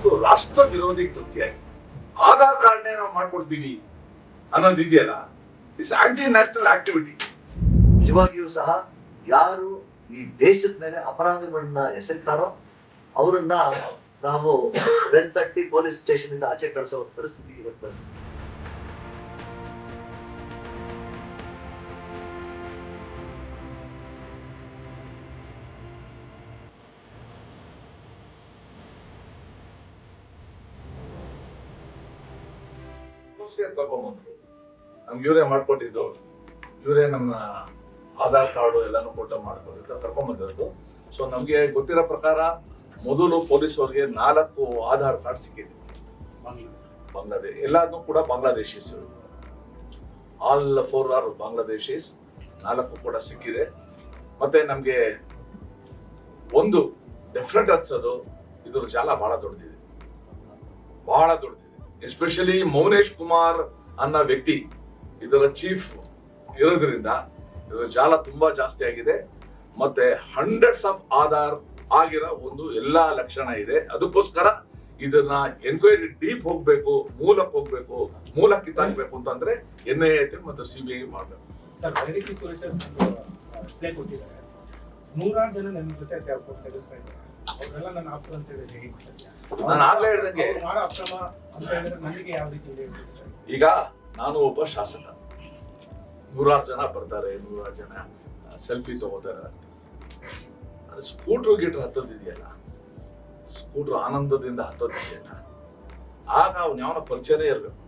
ಇದೊಂದು ರಾಷ್ಟ್ರ ವಿರೋಧಿ ಕೃತ್ಯ. ಆಧಾರ್ ಕಾರ್ಡ್ನೇ ನಾವು ಮಾಡ್ಕೊಡ್ತೀವಿ. ಅನ್ನೋದು ಇದೆಯಲ್ಲ? ಇಟ್ಸ್ ಆಂಟಿ ನ್ಯಾಷನಲ್ ಆಕ್ಟಿವಿಟಿ ನಿಜವಾಗಿಯೂ ಸಹ ಯಾರು ಈ ದೇಶದ ಮೇಲೆ ಅಪರಾಧಗಳನ್ನ ಎಸಗ್ತಾರೋ ಅವರನ್ನ ನಾವು ಬೆನ್ತಟ್ಟಿ ಪೊಲೀಸ್ ಸ್ಟೇಷನ್ ಇಂದ ಆಚೆ ಕಳಿಸೋ ಪರಿಸ್ಥಿತಿ ಇವತ್ತು ಬಂದಿದೆ. ತಗೊಂಬಂದ್ರು. ನಮ್ಗೆ ಇವರೇ ಮಾಡ್ಕೊಟ್ಟಿದ್ದು. ಇವರೇ ನಮ್ಮ ಆಧಾರ್ ಕಾರ್ಡು ಎಲ್ಲಾನು ಫೋಟೋ ಮಾಡ್ಕೊಂಡಿದ್ದು ತಗೊಂಬಂದಿರೋದು ಸೊ ನಮ್ಗೆ ಗೊತ್ತಿರೋ ಪ್ರಕಾರ ಮೊದಲು ಪೊಲೀಸ್ ಅವರಿಗೆ ನಾಲ್ಕು ಆಧಾರ್ ಕಾರ್ಡ್ ಸಿಕ್ಕಿದೆ. ಬಾಂಗ್ಲಾದೇಶ್ ಎಲ್ಲಾದ್ನೂ ಕೂಡ Bangladeshis. All four are Bangladeshis. ನಾಲ್ಕು ಕೂಡ ಸಿಕ್ಕಿದೆ. ಮತ್ತೆ ನಮ್ಗೆ ಒಂದು ಡೆಫಿನೆಟ್ ಅನ್ಸೋದು ಇದ್ರ ಜಾಲ ಬಹಳ ದೊಡ್ಡದಿದೆ. ಬಹಳ ದೊಡ್ಡದಿದೆ. ಎಸ್ಪೆಷಲಿ ಮೌನೇಶ್ ಕುಮಾರ್ ಅನ್ನೋ ವ್ಯಕ್ತಿ, ಇದರ ಚೀಫ್ ಇರೋದ್ರಿಂದ ಇದರ ಜಾಲ ತುಂಬಾ ಜಾಸ್ತಿ ಆಗಿದೆ. ಮತ್ತೆ ಹಂಡ್ರೆಡ್ಸ್ ಆಫ್ ಆಧಾರ್ ಆಗಿರೋ ಒಂದು ಎಲ್ಲಾ ಲಕ್ಷಣ ಇದೆ. ಅದಕ್ಕೋಸ್ಕರ ಇದನ್ನ ಎನ್ಕ್ವೈರಿ ಡೀಪ್ ಹೋಗ್ಬೇಕು, ಮೂಲಕ್ಕೆ ಹೋಗ್ಬೇಕು, ಮೂಲಕ್ಕೆ ಕಿತ್ತಾಕ್ಬೇಕು ಅಂತಂದ್ರೆ N I C B I ಮಾಡಬೇಕು. ನೂರಾರು ಜನ ನನ್ನ ಜೊತೆ ಅವ್ರೆಲ್ಲ ನನ್ನ ಆಪ್ತರು ಅಂತ ಹೇಳಿದ್ರೆ ನಾನು ಆಗ್ಲೇ ಹೇಳ್ದಂಗೆ. ಅವ್ರು ಮಾಡೋ ಅಕ್ರಮ ಅಂತ ಹೇಳಿದ್ರೆ ನನಗೆ ಯಾವ ರೀತಿ ಇದೆ ಈಗ ನಾನು ಒಬ್ಬ ಶಾಸಕ. ನೂರಾರು ಜನ ಬರ್ತಾರೆ ನೂರಾರು ಜನ ಸೆಲ್ಫಿ ತಗೋತಾರೆ. ಅದು ಸ್ಕೂಟ್ರು ಗೀಟ್ರ್ ಹತ್ತದಿದೆಯಲ್ಲ? ಸ್ಕೂಟ್ರ್ ಆನಂದದಿಂದ ಹತ್ತದಿದೆಯಲ್ಲ? ಆಗ ಅವ್ನು ಯಾವನ ಪರಿಚಯನೇ ಇರಬೇಕು.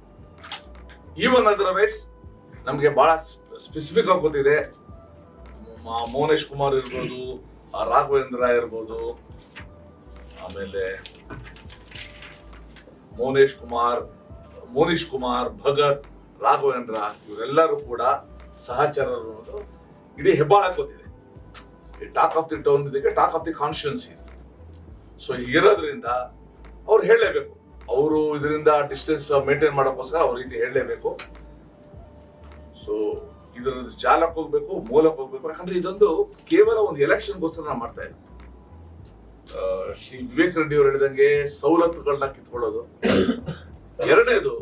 ಈವನ್ ಅದರ್ವೈಸ್ ನಮಗೆ ಬಹಳ ಸ್ಪೆಸಿಫಿಕ್ ಆಗಿ ಗೊತ್ತಿದೆ. ಮೌನೇಶ್ ಕುಮಾರ್ ಇರ್ಬೋದು ರಾಘವೇಂದ್ರ ಇರ್ಬೋದು, ಆಮೇಲೆ ಮೋನೇಶ್ ಕುಮಾರ್, ಮೋನೀಶ್ ಕುಮಾರ್, ಭಗತ್, ರಾಘವೇಂದ್ರ, ಇವರೆಲ್ಲರೂ ಕೂಡ ಸಹಚರರು ಅನ್ನೋದು ಇಡೀ ಹೆಬ್ಬಾಳ ಗೊತ್ತಿದೆ. ಟಾಕ್ ಆಫ್ ದಿ ಟೌನ್ ಇದಕ್ಕೆ ಟಾಕ್ ಆಫ್ ದಿ ಇದೆ. ಸೊ ಹೀಗಿರೋದ್ರಿಂದ ಅವ್ರು ಹೇಳಲೇಬೇಕು. ಅವರು ಇದರಿಂದ ಡಿಸ್ಟೆನ್ಸ್ ಮೇಂಟೈನ್ ಮಾಡೋಕ್ಕೋಸ್ಕರ ಅವ್ರ ರೀತಿ ಹೇಳಲೇಬೇಕು. ಸೊ ಇದರ ಜಾಲಕ್ಕೆ ಹೋಗ್ಬೇಕು ಮೂಲಕ್ಕೆ ಹೋಗ್ಬೇಕು. ಯಾಕಂದ್ರೆ ಇದೊಂದು ಕೇವಲ ಒಂದು ಎಲೆಕ್ಷನ್ಗೋಸ್ಕರ ನಾವು ಮಾಡ್ತಾ ಇದ್ದೀವಿ ಶ್ರೀ ವಿವೇಕ್ ರೆಡ್ಡಿ ಅವರು ಹೇಳಿದಂಗೆ ಸವಲತ್ತುಗಳನ್ನ ಕಿತ್ಕೊಳ್ಳೋದು. ಎರಡನೇದು,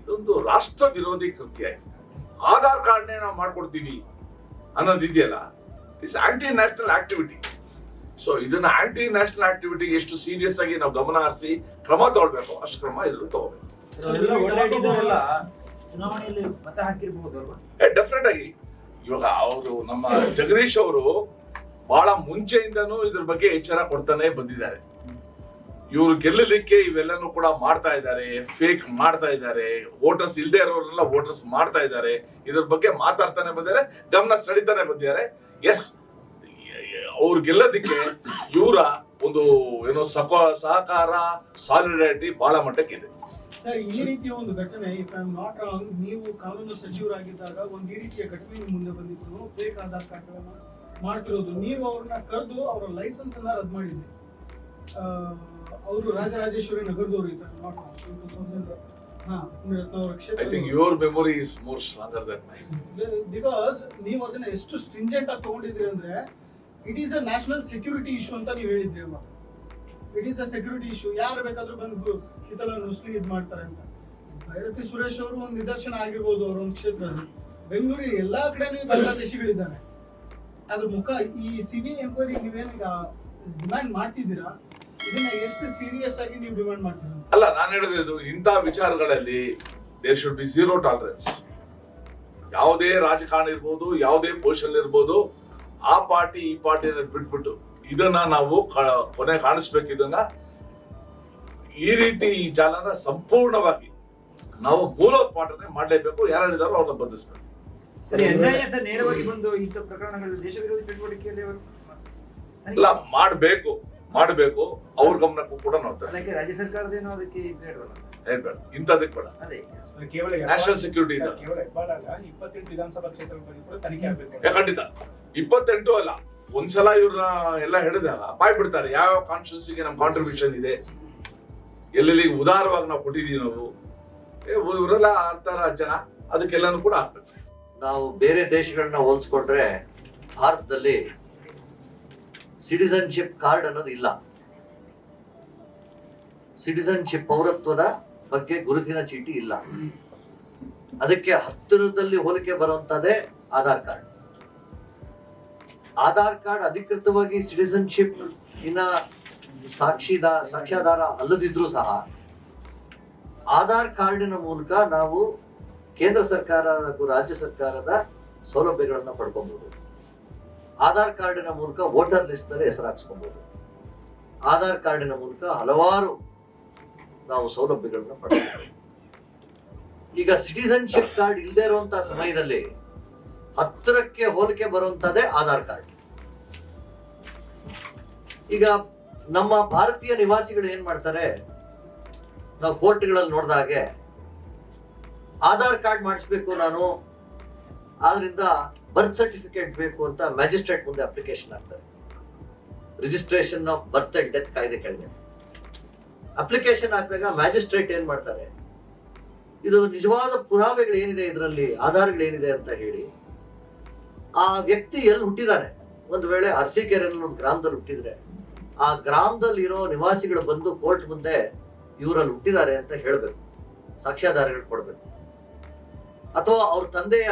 ಇದೊಂದು ರಾಷ್ಟ್ರ ವಿರೋಧಿ ಕೃತ್ಯ. ಆಧಾರ್ ಕಾರ್ಡ್ನೇ ನಾವು ಮಾಡ್ಕೊಡ್ತೀವಿ ಅನ್ನೋದು ಇದೆಯಲ್ಲ? It's anti national activity so ಇದನ್ನ ಆಂಟಿ ನ್ಯಾಷನಲ್ ಆಕ್ಟಿವಿಟಿ ಎಷ್ಟು ಸೀರಿಯಸ್ ಆಗಿ ನಾವು ಗಮನ ಹರಿಸಿ ಕ್ರಮ ತಗೊಳ್ಬೇಕು. ಅಷ್ಟು ಕ್ರಮ ಇದ್ರಲ್ಲಿ ತಗೋಬೇಕು ಚುನಾವಣೆಯಲ್ಲಿ ಡೆಫಿನೆಟ್ ಆಗಿ. ಇವಾಗ ಅವರು ನಮ್ಮ ಜಗದೀಶ್ ಅವರು ಬಹಳ ಮುಂಚೆಯಿಂದನೂ ಇದ್ರ ಬಗ್ಗೆ ಎಚ್ಚರ ಕೊಡ್ತಾನೆ ಬಂದಿದ್ದಾರೆ. ಇವರು ಗೆಲ್ಲಲಿಕ್ಕೆ ಇವೆಲ್ಲನೂ ಕೂಡ ಮಾಡ್ತಾ ಇದ್ದಾರೆ ಫೇಕ್ ಮಾಡ್ತಾ ಇದ್ದಾರೆ ವೋಟರ್ಸ್ ಇಲ್ಲದೆ ಇರೋರೆಲ್ಲ ವೋಟರ್ಸ್ ಮಾಡ್ತಾ ಇದ್ದಾರೆ, ಇದ್ರ ಬಗ್ಗೆ ಮಾತಾಡ್ತಾನೆ ಬಂದಿದ್ದಾರೆ, ಗಮನ ಸೆಳಿತಾನೆ ಬಂದಿದ್ದಾರೆ. ಎಸ್ ಅವ್ರು ಗೆಲ್ಲೋದಿಕ್ಕೆ ಇವರ ಒಂದು, ಏನೋ ಸಕ, ಸಹಕಾರ ಸಾಲಿಡಾರಿಟಿ ಬಹಳ ಮಟ್ಟಕ್ಕಿದೆ. ಸರ್ ಈ ರೀತಿಯ ಒಂದು ಘಟನೆ if I am not wrong ನೀವು ಕಾನೂನು ಸಚಿವರಾಗಿದ್ದಾಗ ಒಂದು ಈ ರೀತಿಯ ಘಟನೆ ಮುಂದೆ ಬಂದಿದ್ರು ಫೇಕ್ ಆಧಾರ್ ಕಾರ್ಡ್ಗಳನ್ನು ಮಾಡ್ತಿರೋದು. ನೀವು ಅವ್ರನ್ನ ಕರೆದು ಅವರ ಲೈಸೆನ್ಸ್ ಅನ್ನ ರದ್ದು ಮಾಡಿದ್ರಿ. ಅವರು ರಾಜರಾಜೇಶ್ವರಿ ನಗರದವರು ಇದ್ದಾರೆ. ನಾಟ್ ಐ ಕ್ಷೇತ್ರ think your memory is more stronger than my because ನೀವು ಅದನ್ನ ಎಷ್ಟು ಸ್ಟ್ರಿಂಜೆಂಟ್ ಆಗಿ ತಗೊಂಡಿದ್ರಿ ಅಂದ್ರೆ it is a national security issue ಅಂತ ನೀವು ಹೇಳಿದ್ರಿ ಅಮ್ಮ it is a security issue ಯಾರು ಬೇಕಾದ್ರೂ ಬಂದು ಇದೆಲ್ಲ ನುಸ್ಲಿ ಇದ್ ಮಾಡ್ತಾರೆ ಅಂತ. ಭೈರತಿ ಸುರೇಶ್ ಅವರು ಒಂದು ನಿದರ್ಶನ ಆಗಿರ್ಬೋದು ಅವ್ರ ಒಂದು ಕ್ಷೇತ್ರದಲ್ಲಿ. ಬೆಂಗಳೂರಿನ ಎಲ್ಲಾ ಕಡೆನೂ ಬಂಗ್ಲಾದೇಶಿಗಳಿದ್ದಾರೆ. ಅದ್ರ ಮುಖ, ಈ ಸಿ ಬಿ ಎಂಕ್ವೈರಿ ನೀವೇನೀಗ ಡಿಮ್ಯಾಂಡ್ ಮಾಡ್ತಿದ್ದೀರಾ? ಇದನ್ನ ಎಷ್ಟು ಸೀರಿಯಸ್ ಆಗಿ ನೀವು ಡಿಮ್ಯಾಂಡ್ ಮಾಡ್ತೀರಾ? ಅಲ್ಲ, ನಾನು ಹೇಳಿದ್ರು ಇಂಥ ವಿಚಾರಗಳಲ್ಲಿ there should be zero tolerance ಯಾವುದೇ ರಾಜಕಾರಣ ಇರ್ಬೋದು, ಯಾವುದೇ ಪೊಸಿಷನ್ ಇರ್ಬೋದು, ಆ ಪಾರ್ಟಿ ಈ ಪಾರ್ಟಿ ಬಿಟ್ಬಿಟ್ಟು ಇದನ್ನ ನಾವು ಕ- ಕೊನೆ ಕಾಣಿಸ್ಬೇಕು ಇದನ್ನ. ಈ ರೀತಿ ಈ ಜಾಲನ ಸಂಪೂರ್ಣವಾಗಿ ನಾವು ಮೂಲೋತ್ಪಾಟನೆ ಮಾಡಲೇಬೇಕು. ಯಾರು ಹೇಳಿದಾರೋ ಅವ್ರನ್ನ ಬಂಧಿಸ್ಬೇಕು. ಇಲ್ಲ ಮಾಡಬೇಕು. ಮಾಡಬೇಕು. ಅವ್ರ ಗಮನಕ್ಕೂ ಕೂಡ ನೋಡ್ತಾರೆ ಅದಕ್ಕೆ ರಾಜ್ಯ ಸರ್ಕಾರದೇನೋ ಅದಕ್ಕೆ ಹೇಳ್ಬೇಡ. ಇಂಥದಕ್ಕೆ ಬೇಡ. ಕೇವಲ ನ್ಯಾಷನಲ್ ಸೆಕ್ಯೂರಿಟಿ ಕೇವಲ ಇಪ್ಪತ್ತೆಂಟು ವಿಧಾನಸಭಾ ಕ್ಷೇತ್ರಗಳಲ್ಲಿ ಕೂಡ ತನಿಖೆ ಆಗಬೇಕು. ಖಂಡಿತ. ಇಪ್ಪತ್ತೆಂಟು ಅಲ್ಲ. ಒಂದ್ಸಲ ಇವ್ರನ್ನ ಎಲ್ಲ ಹಿಡಿದಾಗ ಬಾಯ್ ಬಿಡ್ತಾರೆ. ಯಾವ ಕಾನ್ಸ್ಟಿಟ್ಯೂನ್ಸಿಗೆ ನಮ್ ಕಾಂಟ್ರಿಬ್ಯೂಷನ್ ಇದೆ? ಎಲ್ಲೆಲ್ಲಿ ಉದಾರವಾಗಿ ನಾವು ಕೊಟ್ಟಿದೀವಿ ನಾವು. ಇವರೆಲ್ಲ ಆಡ್ತಾರ ಜನ, ಅದಕ್ಕೆಲ್ಲಾನು ಕೂಡ ಆಗ್ಬೇಕು. ನಾವು ಬೇರೆ ದೇಶಗಳನ್ನ ಹೋಲಿಸ್ಕೊಂಡ್ರೆ ಭಾರತದಲ್ಲಿ ಸಿಟಿಸನ್ಶಿಪ್ ಕಾರ್ಡ್ ಅನ್ನೋದು ಇಲ್ಲ. ಸಿಟಿಸನ್ಶಿಪ್ ಪೌರತ್ವದ ಬಗ್ಗೆ ಗುರುತಿನ ಚೀಟಿ ಇಲ್ಲ. ಅದಕ್ಕೆ ಹತ್ತಿರದಲ್ಲಿ ಹೋಲಿಕೆ ಬರುವಂತದೇ ಆಧಾರ್ ಕಾರ್ಡ್. ಆಧಾರ್ ಕಾರ್ಡ್ ಅಧಿಕೃತವಾಗಿ ಸಿಟಿಸನ್ಶಿಪ್ ಇನ್ನ ಸಾಕ್ಷಿದ, ಸಾಕ್ಷ್ಯಾಧಾರ ಅಲ್ಲದಿದ್ರೂ ಸಹ, ಆಧಾರ್ ಕಾರ್ಡಿನ ಮೂಲಕ ನಾವು ಕೇಂದ್ರ ಸರ್ಕಾರ ಹಾಗೂ ರಾಜ್ಯ ಸರ್ಕಾರದ ಸೌಲಭ್ಯಗಳನ್ನ ಪಡ್ಕೊಬಹುದು ಆಧಾರ್ ಕಾರ್ಡಿನ ಮೂಲಕ ವೋಟರ್ ಲಿಸ್ಟ್ನಲ್ಲಿ ಹೆಸರು ಹಾಕ್ಸ್ಕೊಬಹುದು ಆಧಾರ್ ಕಾರ್ಡಿನ ಮೂಲಕ ಹಲವಾರು ನಾವು ಸೌಲಭ್ಯಗಳನ್ನ ಪಡ್ಕೊಬಹುದು ಈಗ ಸಿಟಿಸನ್ಶಿಪ್ ಕಾರ್ಡ್ ಇಲ್ಲದೆ ಇರುವಂತಹ ಸಮಯದಲ್ಲಿ ಹತ್ತಿರಕ್ಕೆ ಹೋಲಿಕೆ ಬರುವಂತದೇ ಆಧಾರ್ ಕಾರ್ಡ್. ಈಗ ನಮ್ಮ ಭಾರತೀಯ ನಿವಾಸಿಗಳು ಏನ್ ಮಾಡ್ತಾರೆ? ನಾವು ಕೋರ್ಟ್ಗಳಲ್ಲಿ ನೋಡಿದ ಹಾಗೆ ಆಧಾರ್ ಕಾರ್ಡ್ ಮಾಡಿಸ್ಬೇಕು ನಾನು, ಆದ್ರಿಂದ ಬರ್ತ್ ಸರ್ಟಿಫಿಕೇಟ್ ಬೇಕು ಅಂತ ಮ್ಯಾಜಿಸ್ಟ್ರೇಟ್ ಮುಂದೆ ಅಪ್ಲಿಕೇಶನ್ ಹಾಕ್ತಾರೆ. Registration of birth and death ಕಾಯ್ದೆ ಕೆಳಗೆ. ಅಪ್ಲಿಕೇಶನ್ ಹಾಕಿದಾಗ ಮ್ಯಾಜಿಸ್ಟ್ರೇಟ್ ಏನ್ ಮಾಡ್ತಾರೆ? ಇದು ನಿಜವಾದ ಪುರಾವೆಗಳು ಏನಿದೆ ಇದರಲ್ಲಿ? ಆಧಾರಗಳು ಏನಿದೆ ಅಂತ ಹೇಳಿ. ಆ ವ್ಯಕ್ತಿ ಎಲ್ಲಿ ಹುಟ್ಟಿದಾನೆ? ಒಂದು ವೇಳೆ ಅರಸೀಕೆರೆ ಒಂದು ಗ್ರಾಮದಲ್ಲಿ ಹುಟ್ಟಿದ್ರೆ, ಆ ಗ್ರಾಮದಲ್ಲಿರೋ ನಿವಾಸಿಗಳು ಬಂದು ಕೋರ್ಟ್ ಮುಂದೆ ಇವರಲ್ಲಿ ಹುಟ್ಟಿದ್ದಾರೆ ಅಂತ ಹೇಳಬೇಕು. ಸಾಕ್ಷ್ಯಾಧಾರಗಳು ಕೊಡಬೇಕು. ಅಥವಾ ಅವ್ರ ತಂದೆಯ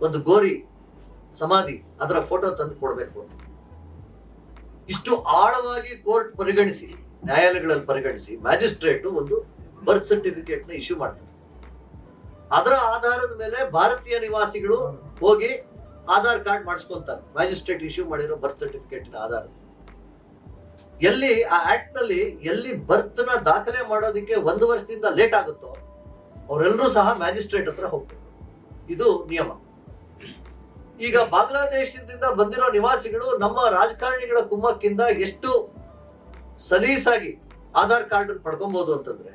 ಒಂದು ಗೋರಿ, ಸಮಾಧಿ ಅದರ ಫೋಟೋ ತಂದು ಕೊಡಬೇಕು. ಇಷ್ಟು ಆಳವಾಗಿ ಕೋರ್ಟ್ ಪರಿಗಣಿಸಿ, ನ್ಯಾಯಾಲಯಗಳಲ್ಲಿ ಪರಿಗಣಿಸಿ ಮ್ಯಾಜಿಸ್ಟ್ರೇಟ್ ಒಂದು ಬರ್ತ್ ಸರ್ಟಿಫಿಕೇಟ್ನ ಇಶ್ಯೂ ಮಾಡ್ತಾರೆ. ಅದರ ಆಧಾರದ ಮೇಲೆ ಭಾರತೀಯ ನಿವಾಸಿಗಳು ಹೋಗಿ ಆಧಾರ್ ಕಾರ್ಡ್ ಮಾಡಿಸ್ಕೊಂತಾರೆ. ಮ್ಯಾಜಿಸ್ಟ್ರೇಟ್ ಇಶ್ಯೂ ಮಾಡಿರೋ ಬರ್ತ್ ಸರ್ಟಿಫಿಕೇಟ್ ಆಧಾರ. ಎಲ್ಲಿ ಆ ಆಕ್ಟ್ನಲ್ಲಿ ಎಲ್ಲಿ ಬರ್ತ್ನ ದಾಖಲೆ ಮಾಡೋದಕ್ಕೆ ಒಂದು ವರ್ಷದಿಂದ ಲೇಟ್ ಆಗುತ್ತೋ ಅವರೆಲ್ಲರೂ ಸಹ ಮ್ಯಾಜಿಸ್ಟ್ರೇಟ್ ಹತ್ರ ಹೋಗ್ತಾರೆ ಇದು ನಿಯಮ. ಈಗ ಬಾಂಗ್ಲಾದೇಶದಿಂದ ಬಂದಿರೋ ನಿವಾಸಿಗಳು ನಮ್ಮ ರಾಜಕಾರಣಿಗಳ ಕುಮ್ಮಕ್ಕಿಂದ ಎಷ್ಟು ಸಲೀಸಾಗಿ ಆಧಾರ್ ಕಾರ್ಡ್ ಪಡ್ಕೊಬಹುದು ಅಂತಂದ್ರೆ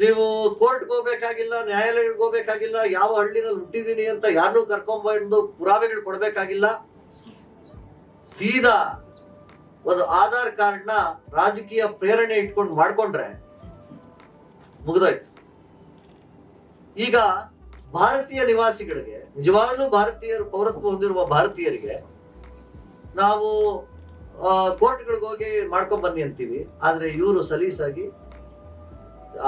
ನೀವು ಕೋರ್ಟ್ಗೆ ಹೋಗ್ಬೇಕಾಗಿಲ್ಲ ನ್ಯಾಯಾಲಯಕ್ಕೆ ಹೋಗ್ಬೇಕಾಗಿಲ್ಲ, ಯಾವ ಹಳ್ಳಿನಲ್ಲಿ ಹುಟ್ಟಿದೀನಿ ಅಂತ ಯಾರನ್ನೂ ಕರ್ಕೊಂಬಂದು ಪುರಾವೆಗಳು ಕೊಡಬೇಕಾಗಿಲ್ಲ. ಸೀದಾ ಒಂದು ಆಧಾರ್ ಕಾರ್ಡ್ನ ರಾಜಕೀಯ ಪ್ರೇರಣೆ ಇಟ್ಕೊಂಡು ಮಾಡ್ಕೊಂಡ್ರೆ ಮುಗಿದೋಯ್ತು. ಈಗ ಭಾರತೀಯ ನಿವಾಸಿಗಳಿಗೆ, ನಿಜವಾಗ್ಲೂ ಭಾರತೀಯರು ಪೌರತ್ವ ಹೊಂದಿರುವ ಭಾರತೀಯರಿಗೆ ನಾವು ಕೋರ್ಟ್ಗಳಿಗೆ ಹೋಗಿ ಮಾಡ್ಕೊಂಡ್ ಬನ್ನಿ ಅಂತೀವಿ. ಆದ್ರೆ ಇವರು ಸಲೀಸಾಗಿ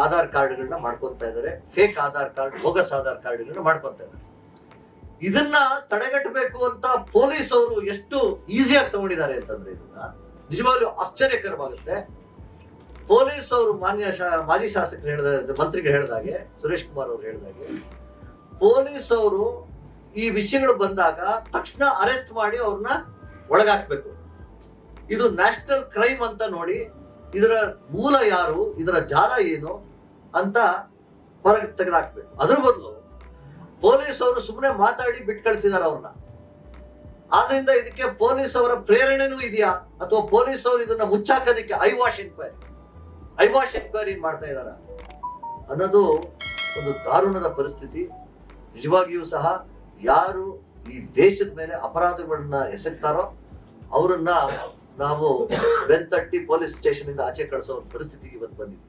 ಆಧಾರ್ ಕಾರ್ಡ್ಗಳನ್ನ ಮಾಡ್ಕೊಂತ ಇದ್ದಾರೆ fake Aadhaar card bogus Aadhaar ಕಾರ್ಡ್ಗಳನ್ನ ಮಾಡ್ಕೊಂತ ಇದ್ದಾರೆ ಇದನ್ನ ತಡೆಗಟ್ಟಬೇಕು ಅಂತ ಪೊಲೀಸ್ ಅವರು ಎಷ್ಟು ಈಸಿಯಾಗಿ ತಗೊಂಡಿದ್ದಾರೆ ಅಂತಂದ್ರೆ ಇದನ್ನ ನಿಜವಾಗ್ಲೂ ಆಶ್ಚರ್ಯಕರವಾಗುತ್ತೆ. ಪೊಲೀಸ್ ಅವರು ಮಾನ್ಯ ಮಾಜಿ ಶಾಸಕರು ಹೇಳಿದ, ಮಂತ್ರಿಗೆ ಹೇಳಿದಾಗೆ ಸುರೇಶ್ ಕುಮಾರ್ ಅವರು ಹೇಳಿದಾಗೆ ಪೊಲೀಸ್ ಅವರು ಈ ವಿಷಯಗಳು ಬಂದಾಗ ತಕ್ಷಣ ಅರೆಸ್ಟ್ ಮಾಡಿ ಅವ್ರನ್ನ ಒಳಗಾಕ್ಬೇಕು. ಇದು ನ್ಯಾಷನಲ್ ಕ್ರೈಮ್ ಅಂತ ನೋಡಿ ಇದರ ಮೂಲ ಯಾರು, ಇದರ ಜಾಲ ಏನು ಅಂತ ಹೊರಗೆ ತೆಗೆದಾಕ್ಬೇಕು. ಅದ್ರ ಬದಲು ಪೊಲೀಸ್ ಅವರು ಸುಮ್ಮನೆ ಮಾತಾಡಿ ಬಿಟ್ಟು ಕಳಿಸಿದಾರೆ ಅವ್ರನ್ನ. ಆದ್ರಿಂದ ಇದಕ್ಕೆ ಪೊಲೀಸ್ ಅವರ ಪ್ರೇರಣೆನೂ ಇದೆಯಾ? ಅಥವಾ ಪೊಲೀಸ್ ಅವರು ಇದನ್ನ ಮುಚ್ಚಾಕೋದಕ್ಕೆ eye wash enquiry eye wash enquiry ಮಾಡ್ತಾ ಇದ್ದಾರ ಅನ್ನೋದು ಒಂದು ದಾರುಣದ ಪರಿಸ್ಥಿತಿ. ನಿಜವಾಗಿಯೂ ಸಹ ಯಾರು ಈ ದೇಶದ ಮೇಲೆ ಅಪರಾಧಗಳನ್ನ ಎಸಗ್ತಾರೋ, ಅವರನ್ನ ನಾವು ಬೆನ್ ತಟ್ಟಿ ಪೊಲೀಸ್ ಸ್ಟೇಷನ್ ಇಂದ ಆಚೆ ಕಳಿಸೋ ಪರಿಸ್ಥಿತಿಗೆ ಇವತ್ತು ಬಂದಿದೆ